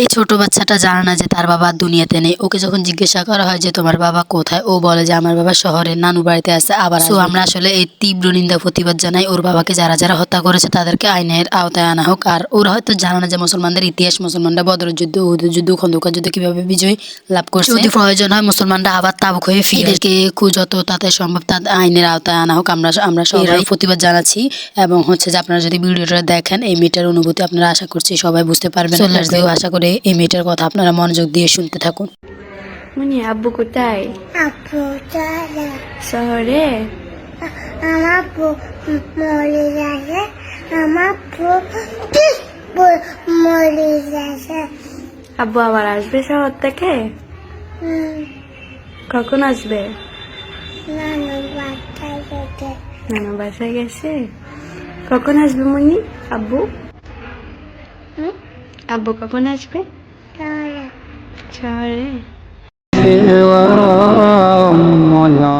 এই ছোট বাচ্চাটা জানে না যে তার বাবা দুনিয়াতে নেই। ওকে যখন জিজ্ঞাসা করা হয় যে তোমার বাবা কোথায়? ও বলে যে আমার বাবা শহরে নানু বাড়িতে আছে আবার সো আমরা আসলে এই তীব্র নিন্দা প্রতিবাদ জানাই ওর বাবাকে যারা যারা হত্যা করেছে তাদেরকে আইনের আওতায় আনা হোক। আর ওরা হয়তো জানে না যে মুসলমানদের ইতিহাস মুসলমানরা বদর যুদ্ধ উহুদের যুদ্ধ খন্দকার যুদ্ধ কীভাবে বিজয় লাভ করছে। যদি প্রয়োজন হয় মুসলমানরা আবার তাবুক হয়ে ফিরে এদেরকে কু যত তাতে সম্ভব তাদের আইনের আওতায় আনা হোক আমরা আমরা সবাই প্রতিবাদ জানাচ্ছি। এবং হচ্ছে যে আপনারা যদি ভিডিওটা দেখেন এই মেয়েটার অনুভূতি আপনারা আশা করছি সবাই বুঝতে পারবেন। আশা করে এই মেয়েটার কথা আপনারা মনোযোগ দিয়ে শুনতে থাকুন। মুনি আব্বু কোথায়? আপু চলে। শহরে? আমার আপু মরে গেছে। আমার মরে গেছে। আব্বু আবার আসবে শহর থেকে? হুম, কখন আসবে? নানা বাসায় গেছে? কখন আসবে মুনি আব্বু? হুম? আব্বু কখন আসবে? ছড়ে মজা